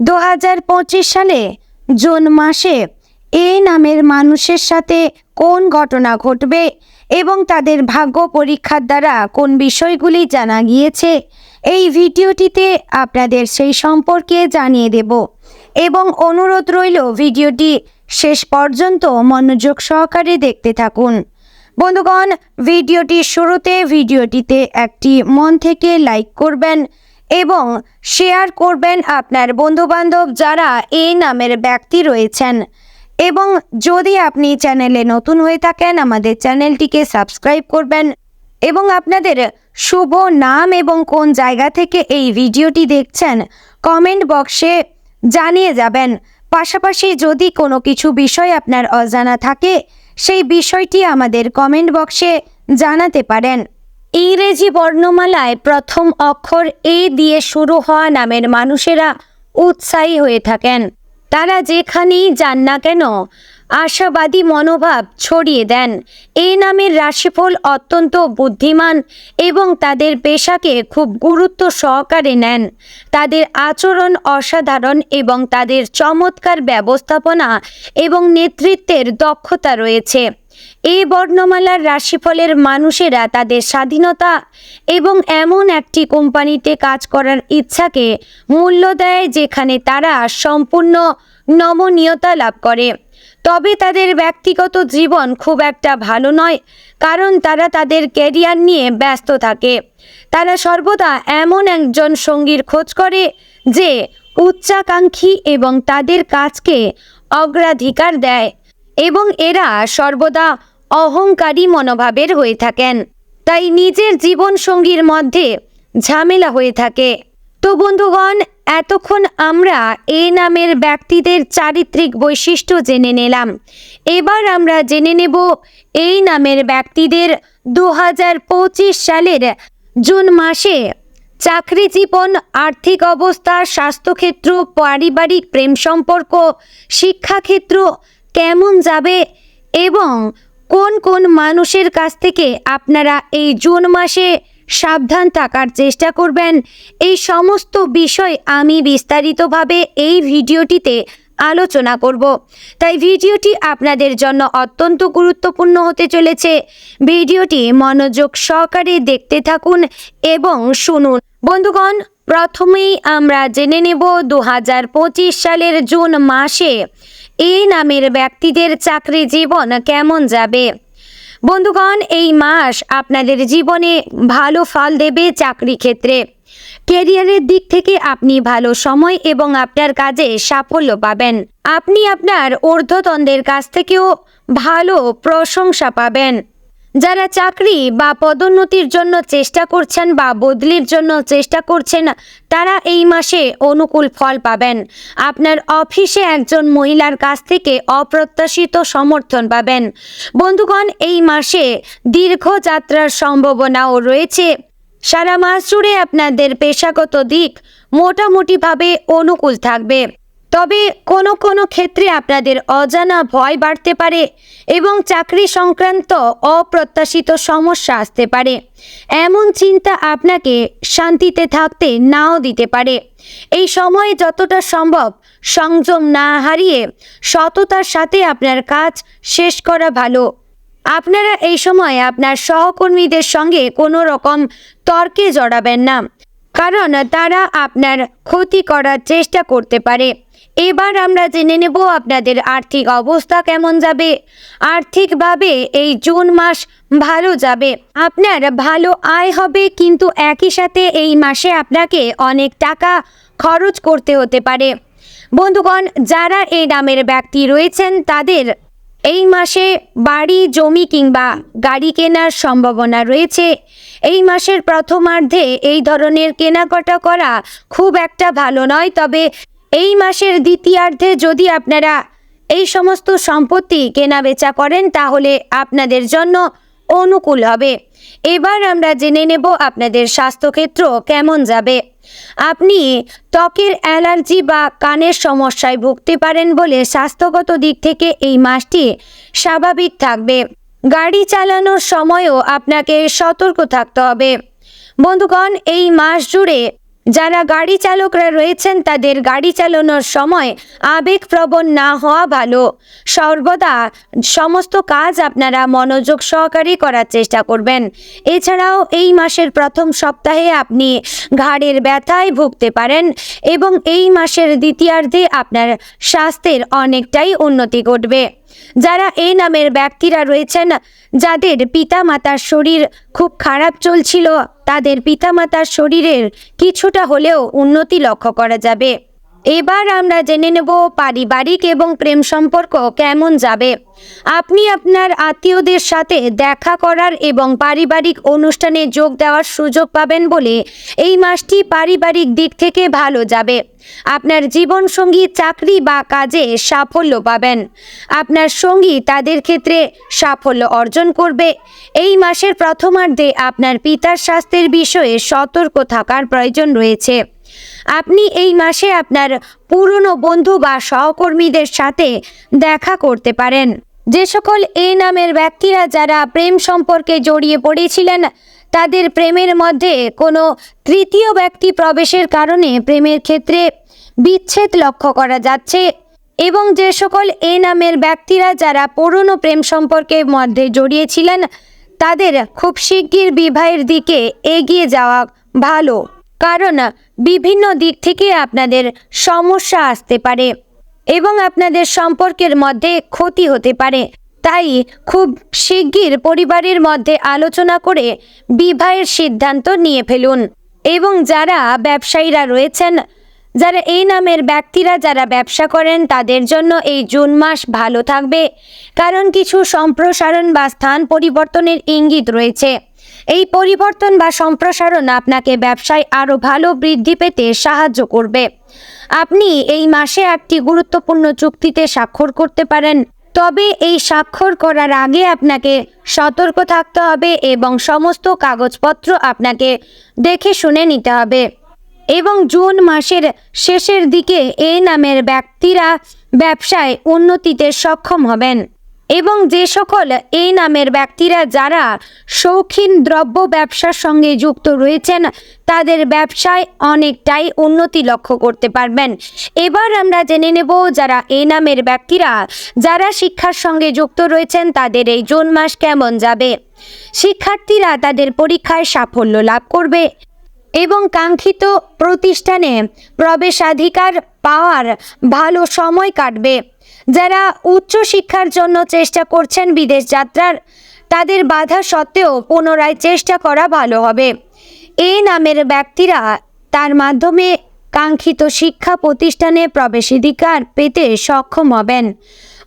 দু হাজার পঁচিশ সালে জুন মাসে এই নামের মানুষের সাথে কোন ঘটনা ঘটবে এবং তাদের ভাগ্য পরীক্ষার দ্বারা কোন বিষয়গুলি জানা গিয়েছে, এই ভিডিওটিতে আপনাদের সেই সম্পর্কে জানিয়ে দেব। এবং অনুরোধ রইল ভিডিওটি শেষ পর্যন্ত মনোযোগ সহকারে দেখতে থাকুন। বন্ধুগণ, ভিডিওটির শুরুতে ভিডিওটিতে একটি মন থেকে লাইক করবেন এবং শেয়ার করবেন আপনার বন্ধুবান্ধব যারা এই নামের ব্যক্তি রয়েছেন। এবং যদি আপনি চ্যানেলে নতুন হয়ে থাকেন, আমাদের চ্যানেলটিকে সাবস্ক্রাইব করবেন এবং আপনাদের শুভ নাম এবং কোন জায়গা থেকে এই ভিডিওটি দেখছেন কমেন্ট বক্সে জানিয়ে যাবেন। পাশাপাশি যদি কোনো কিছু বিষয় আপনার অজানা থাকে, সেই বিষয়টি আমাদের কমেন্ট বক্সে জানাতে পারেন। ইংরেজি বর্ণমালায় প্রথম অক্ষর এ দিয়ে শুরু হওয়া নামের মানুষেরা উৎসাহী হয়ে থাকেন। তারা যেখানেই যান না কেন, আশাবাদী মনোভাব ছড়িয়ে দেন। এই নামের রাশিফল অত্যন্ত বুদ্ধিমান এবং তাদের পেশাকে খুব গুরুত্ব সহকারে নেন। তাদের আচরণ অসাধারণ এবং তাদের চমৎকার ব্যবস্থাপনা এবং নেতৃত্বের দক্ষতা রয়েছে। এই বর্ণমালার রাশিফলের মানুষেরা তাদের স্বাধীনতা এবং এমন একটি কোম্পানিতে কাজ করার ইচ্ছাকে মূল্য দেয় যেখানে তারা সম্পূর্ণ নমনীয়তা লাভ করে। তবে তাদের ব্যক্তিগত জীবন খুব একটা ভালো নয়, কারণ তারা তাদের ক্যারিয়ার নিয়ে ব্যস্ত থাকে। তারা সর্বদা এমন একজন সঙ্গীর খোঁজ করে যে উচ্চাকাঙ্ক্ষী এবং তাদের কাজকে অগ্রাধিকার দেয় এবং এরা সর্বদা অহংকারী মনোভাবের হয়ে থাকেন। তাই নিজের জীবন সঙ্গীর মধ্যে ঝামেলা হয়ে থাকে। তো বন্ধুগণ, এতক্ষণ আমরা এ নামের ব্যক্তিদের চারিত্রিক বৈশিষ্ট্য জেনে নিলাম। এবার আমরা জেনে নেব এই নামের ব্যক্তিদের দু হাজার পঁচিশ সালের জুন মাসে চাকরি জীবন, আর্থিক অবস্থা, স্বাস্থ্যক্ষেত্র, পারিবারিক প্রেম সম্পর্ক, শিক্ষাক্ষেত্র কেমন যাবে এবং কোন কোন মানুষের কাছ থেকে আপনারা এই জুন মাসে সাবধান থাকার চেষ্টা করবেন? এই সমস্ত বিষয় আমি বিস্তারিতভাবে এই ভিডিওটিতে আলোচনা করব। তাই ভিডিওটি আপনাদের জন্য অত্যন্ত গুরুত্বপূর্ণ হতে চলেছে। ভিডিওটি মনোযোগ সহকারে দেখতে থাকুন এবং শুনুন। বন্ধুগণ, প্রথমেই আমরা জেনে নেব দু হাজার পঁচিশ সালের জুন মাসে এই নামের ব্যক্তিদের চাকরি জীবন কেমন যাবে? বন্ধুগণ, এই মাস আপনাদের জীবনে ভালো ফল দেবে চাকরি ক্ষেত্রে। কেরিয়ারের দিক থেকে আপনি ভালো সময় এবং আপনার কাজে সাফল্য পাবেন। আপনি আপনার ঊর্ধ্বতনদের কাছ থেকেও ভালো প্রশংসা পাবেন। যারা চাকরি বা পদোন্নতির জন্য চেষ্টা করছেন বা বদলির জন্য চেষ্টা করছেন, তারা এই মাসে অনুকূল ফল পাবেন। আপনার অফিসে একজন মহিলার কাছ থেকে অপ্রত্যাশিত সমর্থন পাবেন। বন্ধুগণ, এই মাসে দীর্ঘ যাত্রার সম্ভাবনাও রয়েছে। সারা মাস জুড়ে আপনাদের পেশাগত দিক মোটামুটিভাবে অনুকূল থাকবে। তবে কোনো কোনো ক্ষেত্রে আপনাদের অজানা ভয় বাড়তে পারে এবং চাকরি সংক্রান্ত অপ্রত্যাশিত সমস্যা আসতে পারে। এমন চিন্তা আপনাকে শান্তিতে থাকতে নাও দিতে পারে। এই সময়ে যতটা সম্ভব সংযম না হারিয়ে সততার সাথে আপনার কাজ শেষ করা ভালো। আপনারা এই সময় আপনার সহকর্মীদের সঙ্গে কোনো রকম তর্কে জড়াবেন না, কারণ তারা আপনার ক্ষতি করার চেষ্টা করতে পারে। এবার আমরা জেনে নেব আপনাদের আর্থিক অবস্থা কেমন যাবে। আর্থিকভাবে এই জুন মাস ভালো যাবে। আপনার ভালো আয় হবে, কিন্তু একই সাথে এই মাসে আপনাকে অনেক টাকা খরচ করতে হতে পারে। বন্ধুগণ, যারা এই নামের ব্যক্তি রয়েছেন, তাদের এই মাসে বাড়ি, জমি কিংবা গাড়ি কেনার সম্ভাবনা রয়েছে। এই মাসের প্রথমার্ধে এই ধরনের কেনাকাটা করা খুব একটা ভালো নয়, তবে এই মাসের দ্বিতীয়ার্ধে যদি আপনারা এই সমস্ত সম্পত্তি কেনা বেচা করেন, তাহলে আপনাদের জন্য অনুকূল হবে। এবার আমরা জেনে নেব আপনাদের স্বাস্থ্যক্ষেত্র কেমন যাবে। আপনি ত্বকের অ্যালার্জি বা কানের সমস্যায় ভুগতে পারেন বলে স্বাস্থ্যগত দিক থেকে এই মাসটি স্বাভাবিক থাকবে। গাড়ি চালানোর সময়ও আপনাকে সতর্ক থাকতে হবে। বন্ধুগণ, এই মাস জুড়ে যারা গাড়ি চালকরা রয়েছেন তাদের গাড়ি চালানোর সময় আবেগপ্রবণ না হওয়া ভালো। সর্বদা সমস্ত কাজ আপনারা মনোযোগ সহকারে করার চেষ্টা করবেন। এছাড়াও এই মাসের প্রথম সপ্তাহে আপনি ঘাড়ের ব্যথায় ভুগতে পারেন এবং এই মাসের দ্বিতীয়ার্ধে আপনার স্বাস্থ্যের অনেকটাই উন্নতি ঘটবে। যারা এই নামের ব্যক্তিরা রয়েছেন, যাদের পিতামাতার শরীর খুব খারাপ চলছিল, তাদের পিতামাতার শরীরের কিছুটা হলেও উন্নতি লক্ষ্য করা যাবে। এবার আমরা জেনে নেব পারিবারিক এবং প্রেম সম্পর্ক কেমন যাবে। আপনি আপনার আত্মীয়দের সাথে দেখা করার এবং পারিবারিক অনুষ্ঠানে যোগ দেওয়ার সুযোগ পাবেন বলে এই মাসটি পারিবারিক দিক থেকে ভালো যাবে। আপনার জীবনসঙ্গী চাকরি বা কাজে সাফল্য পাবেন। আপনার সঙ্গী তাদের ক্ষেত্রে সাফল্য অর্জন করবে। এই মাসের প্রথমার্ধে আপনার পিতার স্বাস্থ্যের বিষয়ে সতর্ক থাকার প্রয়োজন রয়েছে। আপনি এই মাসে আপনার পুরনো বন্ধু বা সহকর্মীদের সাথে দেখা করতে পারেন। যে সকল এ নামের ব্যক্তিরা যারা প্রেম সম্পর্কে জড়িয়ে পড়েছিলেন, তাদের প্রেমের মধ্যে কোনো তৃতীয় ব্যক্তি প্রবেশের কারণে প্রেমের ক্ষেত্রে বিচ্ছেদ লক্ষ্য করা যাচ্ছে এবং যে সকল এ নামের ব্যক্তিরা যারা পুরনো প্রেম সম্পর্কের মধ্যে জড়িয়েছিলেন, তাদের খুব শিগগির বিবাহের দিকে এগিয়ে যাওয়া ভালো। কারণ বিভিন্ন দিক থেকে আপনাদের সমস্যা আসতে পারে এবং আপনাদের সম্পর্কের মধ্যে ক্ষতি হতে পারে। তাই খুব শিগগির পরিবারের মধ্যে আলোচনা করে বিবাহের সিদ্ধান্ত নিয়ে ফেলুন এবং যারা ব্যবসায়ীরা রয়েছেন, যারা এই নামের ব্যক্তিরা যারা ব্যবসা করেন, তাদের জন্য এই জুন মাস ভালো থাকবে। কারণ কিছু সম্প্রসারণ বা স্থান পরিবর্তনের ইঙ্গিত রয়েছে। এই পরিবর্তন বা সম্প্রসারণ আপনাকে ব্যবসায় আরও ভালো বৃদ্ধি পেতে সাহায্য করবে। আপনি এই মাসে একটি গুরুত্বপূর্ণ চুক্তিতে স্বাক্ষর করতে পারেন। তবে এই স্বাক্ষর করার আগে আপনাকে সতর্ক থাকতে হবে এবং সমস্ত কাগজপত্র আপনাকে দেখে শুনে নিতে হবে। এবং জুন মাসের শেষের দিকে এই নামের ব্যক্তিরা ব্যবসায় উন্নতিতে সক্ষম হবেন। এবং যে সকল এই নামের ব্যক্তিরা যারা শৌখিন দ্রব্য ব্যবসার সঙ্গে যুক্ত রয়েছেন, তাদের ব্যবসায় অনেকটাই উন্নতি লক্ষ্য করতে পারবেন। এবার আমরা জেনে নেব যারা এই নামের ব্যক্তিরা, যারা শিক্ষার সঙ্গে যুক্ত রয়েছেন, তাদের এই জুন মাস কেমন যাবে? শিক্ষার্থীরা তাদের পরীক্ষায় সাফল্য লাভ করবে এবং কাঙ্ক্ষিত প্রতিষ্ঠানে প্রবেশাধিকার পাওয়ার ভালো সময় কাটবে। যারা উচ্চ শিক্ষার জন্য চেষ্টা করছেন বিদেশ যাত্রার, তাদের বাধা সত্ত্বেও পুনরায় চেষ্টা করা ভালো হবে। এই নামের ব্যক্তিরা তার মাধ্যমে কাঙ্ক্ষিত শিক্ষা প্রতিষ্ঠানে প্রবেশাধিকার পেতে সক্ষম হবেন।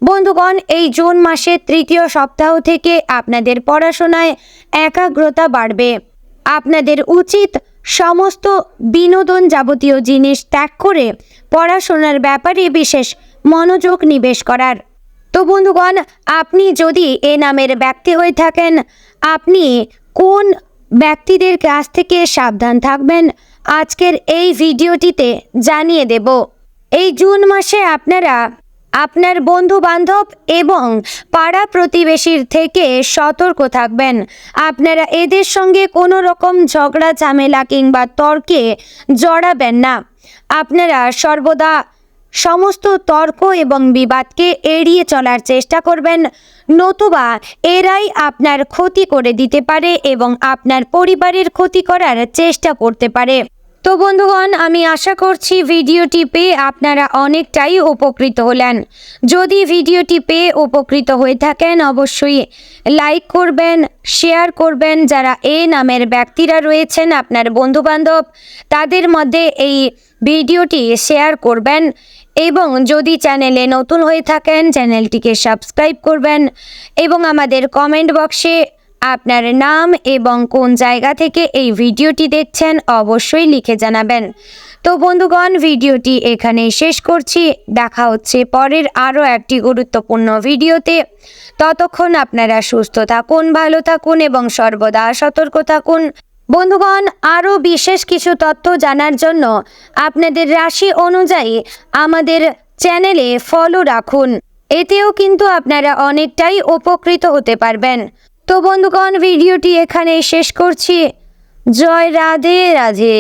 বন্ধুগণ, এই জুন মাসের তৃতীয় সপ্তাহ থেকে আপনাদের পড়াশোনায় একাগ্রতা বাড়বে। আপনাদের উচিত সমস্ত বিনোদন যাবতীয় জিনিস ত্যাগ করে পড়াশোনার ব্যাপারে বিশেষ মনোযোগ নিবেশ করার। তো বন্ধুগণ, আপনি যদি এ নামের ব্যক্তি হয়ে থাকেন, আপনি কোন ব্যক্তিদের কাছ থেকে সাবধান থাকবেন? আজকের এই ভিডিওটিতে জানিয়ে দেব। এই জুন মাসে আপনারা আপনার বন্ধু বান্ধব এবং পাড়া প্রতিবেশীর থেকে সতর্ক থাকবেন। আপনারা এদের সঙ্গে কোনো রকম ঝগড়া, ঝামেলা কিংবা তর্কে জড়াবেন না। আপনারা সর্বদা সমস্ত তর্ক এবং বিবাদকে এড়িয়ে চলার চেষ্টা করবেন। নতুবা এরাই আপনার ক্ষতি করে দিতে পারে এবং আপনার পরিবারের ক্ষতি করার চেষ্টা করতে পারে। তো বন্ধুগণ, আমি আশা করছি ভিডিওটি পেয়ে আপনারা অনেকটাই উপকৃত হলেন। যদি ভিডিওটি পেয়ে উপকৃত হয়ে থাকেন, অবশ্যই লাইক করবেন, শেয়ার করবেন। যারা এ নামের ব্যক্তিরা রয়েছেন, আপনার বন্ধুবান্ধব, তাদের মধ্যে এই ভিডিওটি শেয়ার করবেন। এবং যদি চ্যানেলে নতুন হয়ে থাকেন, চ্যানেলটিকে সাবস্ক্রাইব করবেন এবং আমাদের কমেন্ট বক্সে আপনার নাম এবং কোন জায়গা থেকে এই ভিডিওটি দেখছেন অবশ্যই লিখে জানাবেন। তো বন্ধুগণ, ভিডিওটি এখানেই শেষ করছি। দেখা হচ্ছে পরের আরও একটি গুরুত্বপূর্ণ ভিডিওতে। ততক্ষণ আপনারা সুস্থ থাকুন, ভালো থাকুন এবং সর্বদা সতর্ক থাকুন। বন্ধুগণ, আরও বিশেষ কিছু তথ্য জানার জন্য আপনাদের রাশি অনুযায়ী আমাদের চ্যানেলে ফলো রাখুন। এতেও কিন্তু আপনারা অনেকটাই উপকৃত হতে পারবেন। তো বন্ধুগণ, ভিডিওটি এখানে শেষ করছি। জয় রাধে রাধে।